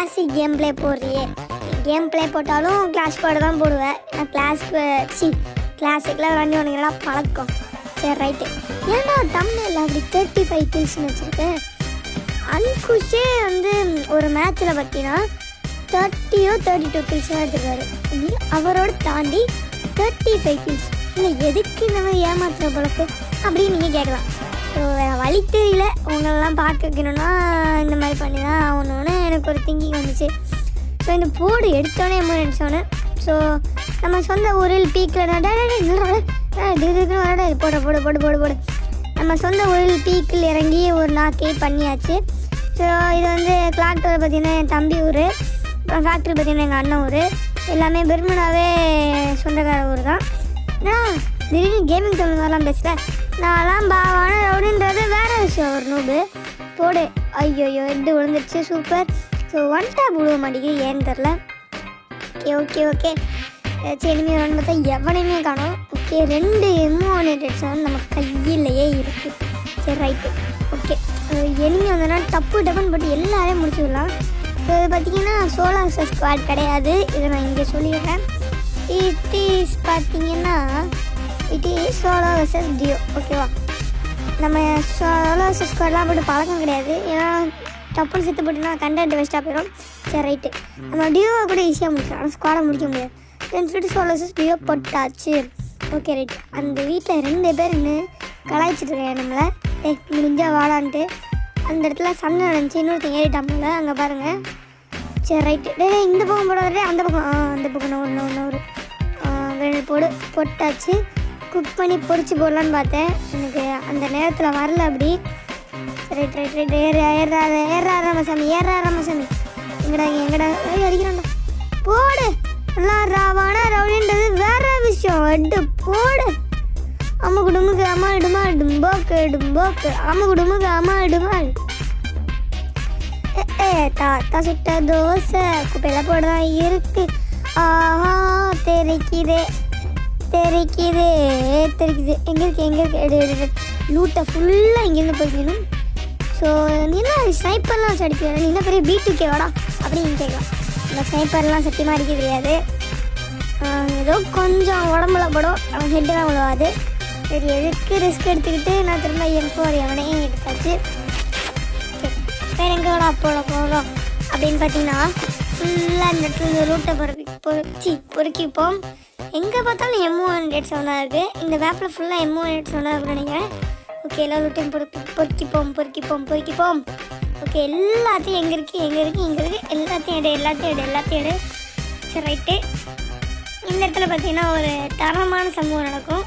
ஒரு game play போடுறியே. Game play போட்டாலும் கிளாஸ் போட தான் போடுவேன். நான் கிளாஸ்க்கு சி கிளாசிக்கில் விளாண்டு உனக்கெல்லாம் பழக்கம். சரி ரைட்டு ஏன்டா தமிழில் அப்படி தேர்ட்டி ஃபைவ் கில்ஸ்னு வச்சுருக்கேன்? அன்குஷே வந்து ஒரு மேட்ச்சில் பார்த்தீங்கன்னா தேர்ட்டியோ தேர்ட்டி டூ கில்ஸோ எடுத்துருக்காரு. அவரோட தாண்டி தேர்ட்டி ஃபைவ் கில்ஸ் இல்லை எதுக்கு இந்த மாதிரி ஏமாத்துற பழக்கம்? அப்படின்னு நீங்கள் கேட்கலாம். ஸோ வேறு வழி தெரியல. உங்களெல்லாம் பார்க்க வைக்கணும்னா இந்த மாதிரி பண்ணி தான் ஆகணும்னு எனக்கு ஒரு திங்கிங் வந்துச்சு. ஸோ இந்த போர்டு எடுத்தோடனே எமர்ஜென்சி ஸோ நம்ம சொந்த ஊரில் பீக்கில் இது போட போட போடு போடு போடு. நம்ம சொந்த ஊரில் பீக்கில் இறங்கி ஒரு நாக்கே பண்ணியாச்சு. ஸோ இது வந்து கிளாக் டவர் என் தம்பி ஊர் அப்புறம் ஃபேக்ட்ரி பார்த்தீங்கன்னா எங்கள் அண்ணன் ஊர். எல்லாமே பெருமனாவே சொந்தக்கார ஊர் தான். நான் திடீர்னு கேமிங் தமிழ் மாதிரிலாம் பேசுகிறேன் நான்லாம் பாவான ரவுடின்றது வேற விஷயம் ஒரு நூபு போடு. ஐயோயோ எட்டு விழுந்துருச்சு? சூப்பர் ஸோ ஒன் டேப் விழுவ மாட்டேங்குது. ஏன்னு தெரில ஓகே ஓகே ஓகே ஏதாச்சும் எனிமி வரணும்னு பார்த்தா எவனையுமே காணும். ஓகே ரெண்டு எமோனேட்டட் வந்து நம்ம கையிலேயே இருக்குது சரி ரைட்டு ஓகே எனிமி வந்தோன்னா டப்பு டப்புன்னு போட்டு எல்லாரையும் முடிச்சு விடலாம். ஸோ இது பார்த்தீங்கன்னா சோலா ஸ்குவாட் கிடையாது. இதை நான் இங்கே சொல்லிடுறேன். இட் இஸ் பார்த்தீங்கன்னா it is solo versus duo ஓகேவா நம்ம சோலோ வர்சஸ் ஸ்குவாட்லாம் போட்டு பழக்கம் கிடையாது. ஏன்னா டப்புன்னு செத்து போட்டுனா கண்டென்ட் வேஸ்ட்டாக போயிடும் சரி ரைட்டு நம்ம டியோவை கூட ஈஸியாக முடிக்கலாம். ஆனால் ஸ்குவாடை முடிக்க முடியாது. தென் சொல்லிட்டு சோலோ வர்சஸ் டியோ போட்டாச்சு. ஓகே ரைட் அந்த வீட்டில் ரெண்டு பேர் நின்று கலாய்ச்சிட்டு இருக்கேன் நம்மளை. டேய் முடிஞ்சால் வாடான்ட்டு. அந்த இடத்துல சண்டை நடந்துச்சு. இன்னொருத்தன் ஏறிட்டாமல் அங்கே பாருங்கள் சரி ரைட்டு டேய் இந்த பக்கம் போடாதே. அந்த பக்கம். ஆ அந்த பக்கம். ஒன்று ஒன்று ஒரு ரெண்டு போடு. போட்டாச்சு. குக் பண்ணி பொறிச்சு போடலான்னு பார்த்தேன். எனக்கு அந்த நேரத்தில் வரல அப்படி. சரி ட்ரை ட்ரை ஏற ஏறாத ஏறா ராமசாமி ஏறா ராமசாமி. எங்கடா எங்கடா? ஏய் அடிக்கிறான்டா. போடு. எல்லாம் ராவானா ரவுடின்றது வேற விஷயம். எட்டு போடு. அம்மா குடும்புக்கு அம்மா இடுமா டும்போக்கு டும்போக்கு அம்மா குடும்புக்கு அம்மா இடுமா. ஏ, தாத்தா சுட்ட தோசை. குப்பையில போடதான் இருக்கு. ஆஹா தெரிக்குதே. தெரிக்குது தெரிக்குது. எங்கே இருக்கு எங்கே இருக்கு எடு எடு, லூட்டை ஃபுல்லாக இங்கேருந்து போய்க்கணும் ஸோ நீ என்ன ஸ்னைப்பர்லாம் வச்சு அடிக்கிற? நீ என்ன பெரிய பீட்டுக்கே வாடா? அப்படின்னு கேட்கலாம் இந்த ஸ்னைப்பர்லாம் சத்தியமாக அடிக்க தெரியாது. ஏதோ கொஞ்சம் உடம்புல படும். அவன் ஹெட்டுலாம் விழுவாது சரி எதுக்கு ரிஸ்க் எடுத்துக்கிட்டு நான் திரும்ப என் ஃபோர் எவனையும் எடுத்தாச்சு? வேறு எங்கே விட போட போகிறோம் அப்படின்னு பார்த்தீங்கன்னா ஃபுல்லாக இந்த இடத்துல இந்த ரூட்டை பொறுக்கி பொறுக்கி பொறுக்கிப்போம். எங்கே பார்த்தாலும் எம்ஓ ஹண்ட்ரட் சவுண்டாக இருக்குது இந்த வேப்பில் ஃபுல்லாக எம்ஓ ஹண்ட்ரட் சவுண்டாக இருக்குன்னு நினைக்கிறேன். ஓகே எல்லா ரூட்டையும் பொறுக்கி பொறுக்கிப்போம் பொறுக்கிப்போம் பொறுக்கிப்போம். ஓகே எல்லாத்தையும் எங்கே இருக்குது எங்கே இருக்குது எங்கே இருக்குது எல்லாத்தையும் எடு எல்லாத்தையும் எடு எல்லாத்தையும் எடு. சரி ரைட்டு இந்த இடத்துல பார்த்தீங்கன்னா ஒரு தரமான சம்பவம் நடக்கும்.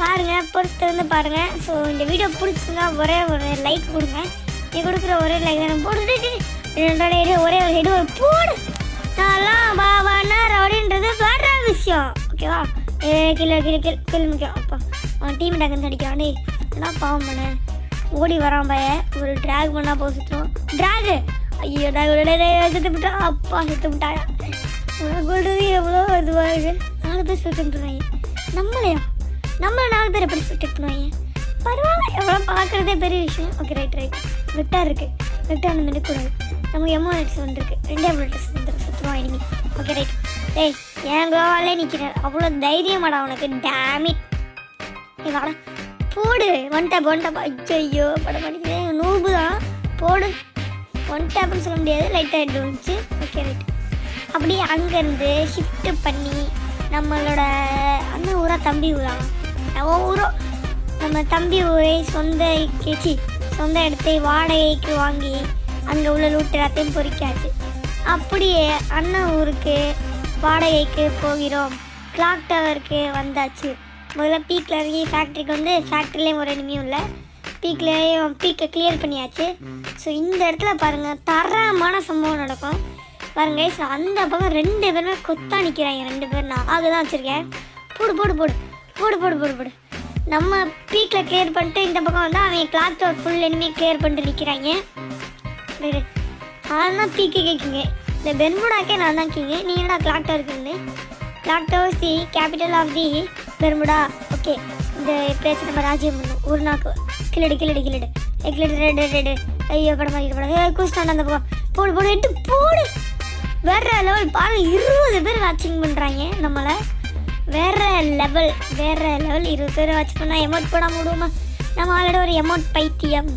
பாருங்கள் பொறுத்து வந்து பாருங்கள் ஸோ இந்த வீடியோ பிடிச்சிருந்தா ஒரே ஒரு லைக் கொடுங்க. நீ கொடுக்குற ஒரே லைக் எனக்கு போட்டு ரெண்டோட ஒரே ஒரு ஹெடு ஒரு போடு. நான்லாம் பாபானா ரவுடின்றது வேற விஷயம். ஓகேவா? ஏ கீழே கீழே கிலோ கிலோ முக்கியம் அப்பா அவன் டீம் டக்குன்னு அடிக்கான் என்ன பாவம் பண்ண? ஓடி வரான் பைய. ஒரு ட்ராக் பண்ணால் போக சுற்றுவோம் ட்ராகு ஐயோ டாக் செத்து விட்டா அப்பா செத்து விட்டாயா உனக்கு எவ்வளோ இதுவாக இருக்கு? நாலு பேர் ஸ்பெக்ட் நம்மளையா? நம்மள நாலு பேர் எப்படி சுட்டு பண்ணுவாங்க? பரவாயில்ல எவ்வளோ பார்க்குறதே பெரிய விஷயம். ஓகே ரைட் ரைட் வெக்டார் இருக்கு. வெக்டார் அந்த மாதிரி கூடாது நமக்கு எம்ஓ நெட்ஸ் வந்துருக்கு. ரெண்டே புல்லட்ஸ் வந்து சுற்றுவான் இனிமே ஓகே ரைட் டேய் என் கோவாலே நிற்கிறேன் அவ்வளோ தைரியமாடா உனக்கு. டேமிட் நீ வாடா. போடு. ஒன் டேப் ஒன் டேப் ஐயோ பட மாட்டேங்குது நூபு தான். போடு. ஒன் டேப்னு சொல்ல முடியாது. லைட்டாக எடுத்து ஓகே ரைட் அப்படியே அங்கேருந்து ஷிஃப்ட்டு பண்ணி நம்மளோட அண்ணன் ஊரா தம்பி ஊரா? நம்ம ஊரோ நம்ம தம்பி ஊரை சொந்த கேச்சி சொந்த இடத்தை வாடகைக்கு வாங்கி அங்கே உள்ள லூட்டு எல்லாத்தையும் பொறிக்காச்சு. அப்படியே அண்ணன் ஊருக்கு வாடகைக்கு போகிறோம். கிளாக் டவருக்கு வந்தாச்சு. முதல்ல பீக்கில் இறங்கி ஃபேக்ட்ரிக்கு வந்து ஃபேக்ட்ரிலேயும் ஒரு இனிமையும் இல்லை பீக்லேயும் பீக்கை கிளியர் பண்ணியாச்சு. ஸோ இந்த இடத்துல பாருங்கள் தரமான சம்பவம் நடக்கும். பாருங்க guys, அந்த பக்கம் ரெண்டு பேருமே கொத்தா நிற்கிறாங்க ரெண்டு பேர் நான். ஆக தான் வச்சுருக்கேன். போடு போடு போடு. போடு போடு போடு போடு. நம்ம பீக்கில் கிளியர் பண்ணிட்டு இந்த பக்கம் வந்து அவங்க clock tower full enemy clear பண்ணிட்டு நிற்கிறாங்க நான் தான் பீக்கு கேட்குங்க இந்த பெர்முடாக்கே நான் தான் கேங்க. நீ என்னடா கிளாக் டவர் இருக்குன்னு? Clock tower the capital of the Bermuda okay இந்த பேச்சு நம்ம ராஜ்யம் பண்ணும் ஒரு நாக்கு. கிளடு கிளடு கிளடு ஏ, கிளடு ரெடு ரெடு ஐயோ படம் இது படம். குஸ்டாண்ட் அந்த பக்கம். போடு போடு எட்டு போடு. வேற லெவல் பாருங்க இருபது பேர் வாட்சிங் பண்ணுறாங்க நம்மளை. வேற லெவல் வேற லெவல் இருபது பேர் வாட்ச் பண்ணால் எமௌண்ட் போட முடியுமா? நம்ம ஆல்ரெடி ஒரு எமௌண்ட் பைத்தியம்.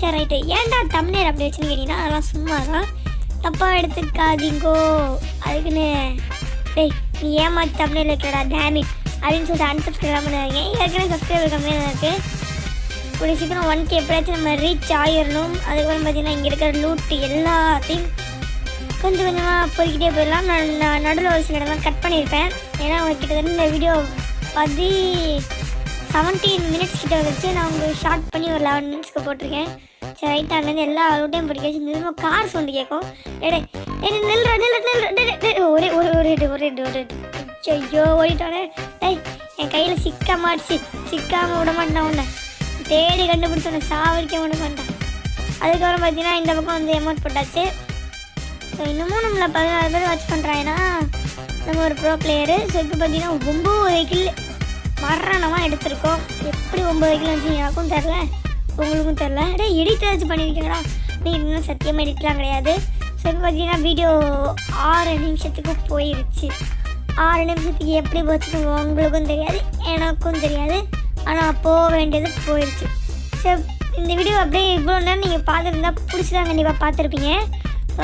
சரி ரைட்டு ஏன்டா தமிழர் அப்படி வச்சுன்னு கேட்டிங்கன்னா அதெல்லாம் சும்மா தான் தப்பாக எடுத்துக்காதீங்கோ. அதுக்குன்னு டேய் நீ ஏமாத்தி தமிழில் வைக்கிறடா டேமிட் அப்படின்னு சொல்லிட்டு அன்சப்ஸ்கிரைப் பண்ணுவாங்க ஏற்கனவே சப்ஸ்கிரைபர் கம்மியாக இருக்கு? இருக்குது கூடிய சீக்கிரம் ஒன் கே எப்படியாச்சும் நம்ம ரீச் ஆயிடணும் அதுக்கப்புறம் பார்த்தீங்கன்னா இங்கே இருக்கிற லூட்டு எல்லாத்தையும் கொஞ்சம் கொஞ்சமாக போய்கிட்டே போயிடலாம். நான் நடுவில் ஒரு சில இடம்லாம் கட் பண்ணியிருப்பேன். ஏன்னா அவங்க கிட்டத்தட்ட இந்த வீடியோ பதி செவன்டீன் மினிட்ஸ் கிட்ட வந்துருச்சு. நான் உங்களுக்கு ஷார்ட் பண்ணி ஒரு லெவன் மினிட்ஸ்க்கு போட்டிருக்கேன். சரி ரைட் அதுலேருந்து எல்லா அவுட்டையும் படிக்க வச்சு கார் சவுண்டு கேட்கும். எடே ஏய் நில்ற நில்ற நில்ற ஒரே ஒரு ஒரு ரெண்டு ஒரு ரெண்டு ஒரு. ரெண்டு ஐயோ ஓடிட்டானே. டேய் என் கையில் சிக்க மாட்டுச்சு சிக்காமல் விட மாட்டேன் உன்னை. தேடி கண்டுபிடிச்ச உன்னை சாவடிக்க விட மாட்டேன் அதுக்கப்புறம் பார்த்தீங்கன்னா இந்த பக்கம் வந்து அமௌண்ட் போட்டாச்சு. ஸோ இன்னமும் நம்மளை பதினாறு பேர் வாட்ச் பண்ணுறாங்கன்னா நம்ம ஒரு ப்ரோ பிளேயரு ஸோ இப்போ பார்த்தீங்கன்னா ஒம்பது வெஹிக்கிள் மரணமாக எடுத்திருக்கோம். எப்படி ஒம்பது கிலோ வந்துச்சு எனக்கும் தெரில உங்களுக்கும் தெரில டேய் எடிட் ஏதாச்சும் பண்ணியிருக்கீங்களா நீ இன்னும் சத்தியமாக எடிட்லாம் கிடையாது. ஸோ இப்போ பார்த்தீங்கன்னா வீடியோ ஆறு நிமிஷத்துக்கு போயிருச்சு. ஆறு நிமிஷத்துக்கு எப்படி போச்சுன்னு உங்களுக்கும் தெரியாது எனக்கும் தெரியாது. ஆனால் போக வேண்டியது போயிடுச்சு ஸோ இந்த வீடியோ அப்படியே இவ்வளோ நேரம் நீங்கள் பார்த்துருந்தா பிடிச்சதான் கண்டிப்பாக பார்த்துருப்பீங்க. ஸோ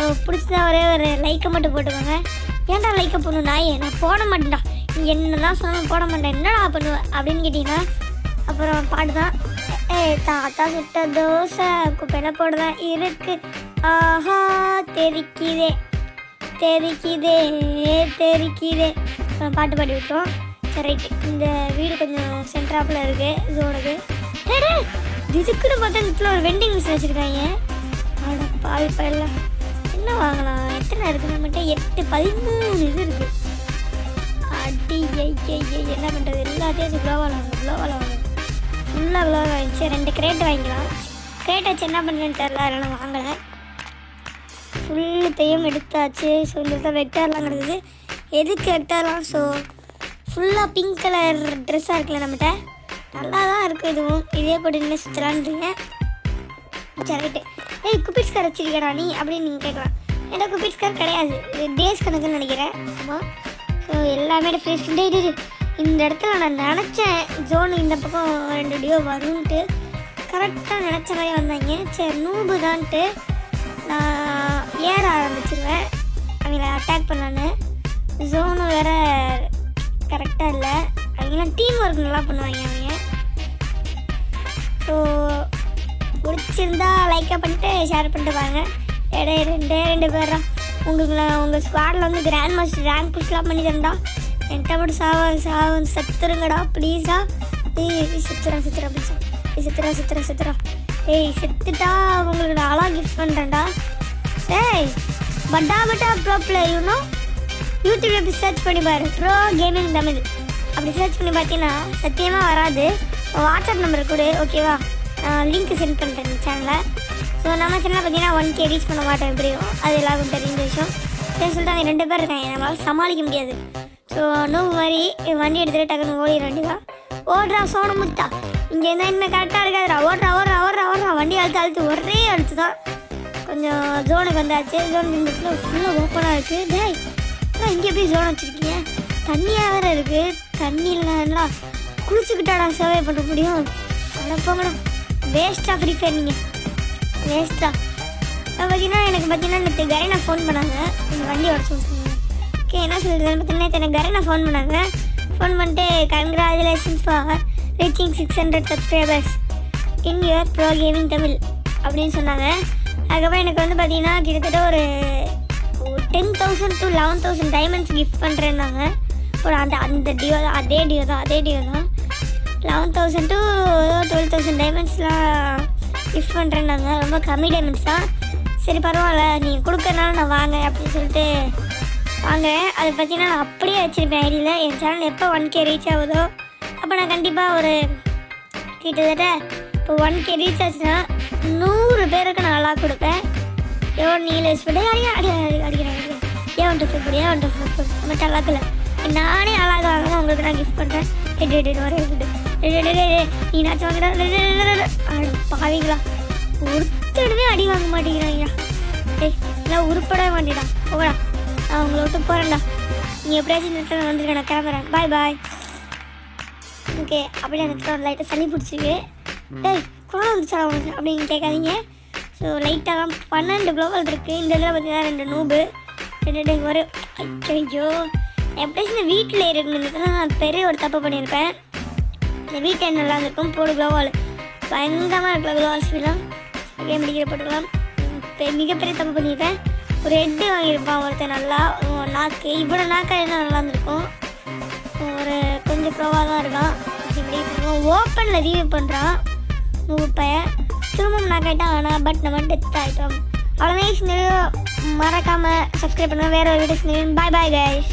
ஒரே ஒரு லைக்கை மட்டும் போட்டுக்கோங்க. ஏன்டா லைக்கை போடணும் நாயே? நான் போட மாட்டேன்டா. என்னதான் என்ன சொன்னாலும் போட மாட்டேன். என்னடா பண்ணுவேன் அப்படின்னு கேட்டிங்கன்னா அப்புறம் பாட்டு தான் ஏ தாத்தா சுட்ட தோசை குப்பையில் போடுதான் இருக்கு. ஆஹா தெரிக்குதே தெரிக்குதே தெரிக்குதே. அப்புறம் பாட்டு பாடி விட்டோம் சரி ரைட்டு. இந்த வீடு கொஞ்சம் சென்ட்ராப்பில் இருக்குது ஜோனுக்கு இதுக்குன்னு பார்த்தா இடத்துல ஒரு வெண்டிங் மிஷின் வச்சுருக்காங்க. ஆனால் பாவி பயில என்ன வாங்கலாம்? எத்தனை இருக்குது நம்மகிட்ட? எட்டு பதிமூணு இது இருக்குது அடி ஜெய் ஜெய் ஐ, என்ன பண்ணுறது எல்லாத்தையும் குளோவால் வாங்க குளோவால் வாங்க ஃபுல்லாக குளோவால் வாங்கிச்சு ரெண்டு கிரேட் வாங்கிக்கலாம். கிரேட் வச்சு என்ன பண்ணுறேன்னு தெரில அதனால் வாங்கலை. ஃபுல்லுத்தையும் எடுத்தாச்சு. ஸோ இந்த இடத்துல வெக்டார்லாம் எதுக்கு வெக்டார்லாம் ஸோ ஃபுல்லாக பிங்க் கலர் ட்ரெஸ்ஸாக இருக்குல்ல நம்மகிட்ட? நல்லா தான் இருக்குது இதுவும். இதே போட்டு இன்னும் சுற்றுலான்றீங்க சரி ரைட்டு ஏய் குப்பிட்ஸ் கார் வச்சிருக்கடா நீ? அப்படின்னு நீங்கள் கேட்கலாம். ஏன்னா குப்பிட்ஸ் கார் கிடையாது. இது டேஸ் கணக்குன்னு நினைக்கிறேன். ஆமாம் எல்லாமே ஃப்ரெஷ் டே இந்த இடத்துல நான் நினச்சேன் ஜோன் இந்த பக்கம் ரெண்டு டியோ வரும்ன்ட்டு. கரெக்டாக நினச்ச மாதிரி வந்தாங்க. சரி நூபு தான்ட்டு நான் ஏற ஆரம்பிச்சிருவேன். அவங்கள அட்டாக் பண்ணலான்னு. ஜோனும் வேற கரெக்டாக இல்லை. அவங்களாம் டீம் ஒர்க் நல்லா பண்ணுவாங்க அவங்க. ஸோ பிடிச்சிருந்தா லைக்காக பண்ணிட்டு ஷேர் பண்ணிட்டு வாங்க. இடையே ரெண்டே ரெண்டு பேர் தான் உங்களுக்கு நான் உங்கள் ஸ்குவாடில் வந்து கிராண்ட் மாஸ்டர் ரேங்க் புஷ்லாம் பண்ணி தரேன்டா என்கிட்ட மட்டும் சாவ சாவ செத்துருங்கடா. ப்ளீஸா ஏய் செத்துறா செத்துறா ப்ளீஸா ஏய் செத்துறா செத்துறா செத்துறா. ஏய் செத்துட்டா உங்களுக்கு நான் அழகாக கிஃப்ட் பண்ணுறேன்டா ஏய் பட்டா பட்டா ப்ரோ பிளேயர்னோ யூடியூப்ல போய் சர்ச் பண்ணி பாரு. Bro gaming Tamil. அப்படி சர்ச் பண்ணி பார்த்தீங்கன்னா சத்தியமாக வராது. வாட்ஸ்அப் நம்பர் கொடு ஓகேவா லிங்க் சென்ட் பண்ணுறேன் சேனலில் ஸோ நம்ம சேனலில் பார்த்தீங்கன்னா ஒன் கே ரீச் பண்ண மாட்டோம் எப்படியோ. அது எல்லாருக்கும் தெரிஞ்ச விஷயம். சரி சொல்லிட்டு அவங்க ரெண்டு பேர் இருக்காங்க. நம்மளால் சமாளிக்க முடியாது. ஸோ நோ மாதிரி வண்டி எடுத்துகிட்டு டக்குன்னு வண்டி தான் ஓடுறா சோன முத்தா. இங்கே இருந்தால் இன்னும் கரெக்டாக இருக்காதுடா. ஓடுறா ஓடுறா ஓடுறா ஓடுறா. வண்டி அழுத்து அழுத்து ஒரே அழுத்து தான் கொஞ்சம் ஜோனுக்கு வந்தாச்சு. ஜோன் ஃபுல்லாக ஓப்பனாக இருக்குது டேய் இங்கே போய் ஜோன் வச்சுருக்கீங்க? தண்ணியாக வேறு இருக்குது தண்ணியில் நல்லா குளிச்சுக்கிட்டாடா சேவை பண்ண முடியும். அட வேஸ்ட்டாக ஃப்ரீ ஃபயர் நீங்கள் வேஸ்ட்டாக பார்த்தீங்கன்னா எனக்கு பார்த்தீங்கன்னா நேற்று கரீனா ஃபோன் பண்ணாங்க. இந்த வண்டி உடச்சு விட்டுருங்க ஓகே என்ன சொல்லுறது பார்த்தீங்கன்னா நேற்று எனக்கு கரீனா ஃபோன் பண்ணாங்க. ஃபோன் பண்ணிட்டு congratulation for reaching six hundred subscribers in your bro gaming Tamil அப்படின்னு சொன்னாங்க. அதுக்கப்புறம் எனக்கு வந்து பார்த்தீங்கன்னா கிட்டத்தட்ட ஒரு ten thousand to eleven thousand diamonds gift பண்ணுறேன்னாங்க ஒரு அந்த அந்த டியோ தான் அதே டியோ தான் அதே டியோ தான். Eleven thousand to twelve thousand டைமண்ட்ஸ்லாம் gift பண்ணுறேன்னாங்க ரொம்ப கம்மி டேமேஜ் தான். சரி பரவாயில்ல. நீங்கள் கொடுக்கறனால நான் வாங்க அப்படின்னு சொல்லிட்டு வாங்குறேன். அதை பார்த்தீங்கன்னா நான் அப்படியே வச்சுருப்பேன் ஐடியில். என் சேனல் எப்போ ஒன் கே ரீச் ஆகுதோ அப்போ நான் கண்டிப்பாக ஒரு கிட்டத்தட்ட இப்போ ஒன் கே ரீச் ஆச்சுன்னா நூறு பேருக்கு நான் நல்லா கொடுப்பேன். எவ்வளோ நீல யூஸ் பண்ணி. அடி அடிக்கிறேன் அடிக்கிறேன் ஏன் வந்துட்டு சூப்பர் ஏன் வந்துட்டு சூப்பர் நம்ம டல்லாக்கில் நானே அழகாக உங்களுக்கு நான் கிஃப்ட் பண்ணுறேன் எட்டு எட்டு எடு, ஒரே நீனாச்சும் நீ நாச்சும் வாங்கடா பாவிங்களா ஒருத்தனுமே அடி வாங்க மாட்டேங்கிறாங்க டேய் நான் உருப்படவே மாட்டேடா. போகடா நான் உங்களை விட்டு போகிறேன்டா நீ எப்படியாச்சும் இந்த இடத்துல வந்துருக்க நான் கிளம்புறேன். பாய் பாய் ஓகே அப்படியே அந்த இடத்துல லைட்டாக சளி பிடிச்சிருக்கு. டேய் கொரோனா வந்துச்சா உங்களுக்கு அப்படின்னு கேட்காதீங்க. ஸோ லைட்டாக தான். பன்னெண்டு குளோபல் இருக்குது இந்த இதில் பார்த்தீங்கன்னா ரெண்டு நூபு ரெண்டு ரெண்டு வரும் ஐயோ எப்படியாச்சும் இந்த வீட்டில் இருக்கணும் நான் பெரிய ஒரு தப்பு பண்ணியிருப்பேன். இந்த வீட்டை நல்லா இருக்கும் போடு க்ளோவால் பயங்கரமாக இருக்கலாம் க்ளோவால் ஸ்பீலாம் கேம் முடிக்கிற போட்டுக்கலாம். மிகப்பெரிய தப்பு பண்ணியிருக்கேன் ஒரு ஹெட்டு வாங்கியிருப்பான் ஒருத்தர் நல்லா நாக்கு இவ்வளோ நாக்கா இருந்தால் நல்லா இருந்திருக்கும் ஒரு கொஞ்சம் ப்ரோவாக தான் இருக்கான். இப்படி ஓப்பனில் ரிவ்யூ பண்ணுறான் முப்பைய திரும்பவும் நாக்காயிட்டான் ஆனால் பட் நம்ம டெத் ஆகிட்டோம் அவ்வளோதான் இந்த வீடியோ மறக்காமல் சப்ஸ்கிரைப் பண்ணுங்கள் வேறு ஒரு வீடியோஸ் பாய் பாய் கைஸ்